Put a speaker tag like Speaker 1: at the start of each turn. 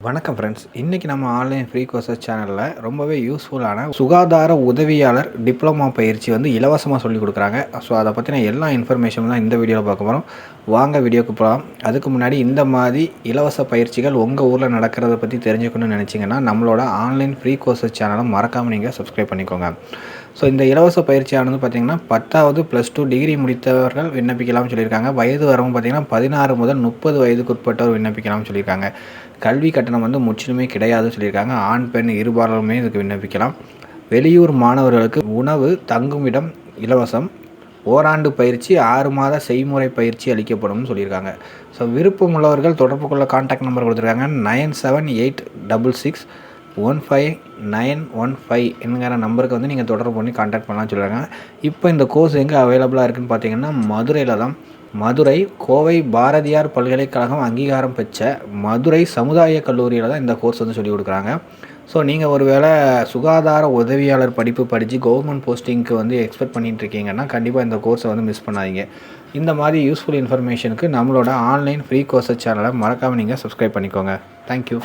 Speaker 1: வணக்கம் ஃப்ரெண்ட்ஸ் இன்றைக்கி நம்ம ஆன்லைன் ஃப்ரீ கோர்சஸ் சேனலில் ரொம்பவே யூஸ்ஃபுல்லான சுகாதார உதவியாளர் டிப்ளமா பயிற்சி வந்து இலவசமாக சொல்லிக் கொடுக்குறாங்க. ஸோ அதை பற்றின எல்லா இன்ஃபர்மேஷனும் தான் இந்த வீடியோவில் பார்க்க போகிறோம் வாங்க வீடியோக்கு போகலாம் அதுக்கு முன்னாடி இந்த மாதிரி இலவச பயிற்சிகள் உங்கள் ஊரில் நடக்கிறத பற்றி தெரிஞ்சுக்கணும்னு நினச்சிங்கன்னா நம்மளோட ஆன்லைன் ஃப்ரீ கோர்சஸ் சேனலை மறக்காமல் நீங்கள் சப்ஸ்கிரைப் பண்ணிக்கோங்க. ஸோ இந்த இலவச பயிற்சியானது பார்த்திங்கன்னா பத்தாவது ப்ளஸ் டூ டிகிரி முடித்தவர்கள் விண்ணப்பிக்கலாம்னு சொல்லியிருக்காங்க. வயது வரவும் பார்த்திங்கன்னா பதினாறு முதல் முப்பது வயதுக்குட்பட்டவர் விண்ணப்பிக்கலாம்னு சொல்லியிருக்காங்க. கல்வி கட்டணம் வந்து முற்றிலுமே கிடையாதுன்னு சொல்லியிருக்காங்க. ஆண் பெண் இருபாலருமே இதுக்கு விண்ணப்பிக்கலாம். வெளியூர் மாணவர்களுக்கு உணவு தங்குமிடம் இலவசம். ஓராண்டு பயிற்சி ஆறு மாத செய்முறை பயிற்சி அளிக்கப்படும்னு சொல்லியிருக்காங்க. ஸோ விருப்பம் உள்ளவர்கள் தொடர்பு கொள்ள கான்டாக்ட் நம்பர் கொடுத்துருக்காங்க. Nine seven eight double six one five nine one five என்கிற நம்பருக்கு வந்து நீங்கள் தொடர்பு பண்ணி கான்டாக்ட் பண்ணலாம்னு சொல்கிறாங்க இப்போ இந்த கோர்ஸ் எங்கே அவைலபிளாக இருக்குதுன்னு பார்த்தீங்கன்னா மதுரையில் தான். மதுரை கோவை பாரதியார் பல்கலைக்கழகம் அங்கீகாரம் பெற்ற மதுரை சமுதாய கல்லூரியில் தான் இந்த கோர்ஸ் வந்து சொல்லிக் கொடுக்குறாங்க. ஸோ நீங்கள் ஒரு வேளை சுகாதார உதவியாளர் படிப்பு படித்து கவர்மெண்ட் போஸ்டிங்க்கு வந்து எக்ஸ்பெக்ட் பண்ணிகிட்ருக்கீங்கன்னா கண்டிப்பாக இந்த கோர்ஸை வந்து மிஸ் பண்ணாதீங்க. இந்த மாதிரி யூஸ்ஃபுல் இன்ஃபர்மேஷனுக்கு நம்மளோட ஆன்லைன் ஃப்ரீ கோர்ஸஸ் சேனலை மறக்காமல் நீங்கள் சப்ஸ்கிரைப் பண்ணிக்கோங்க. தேங்க்யூ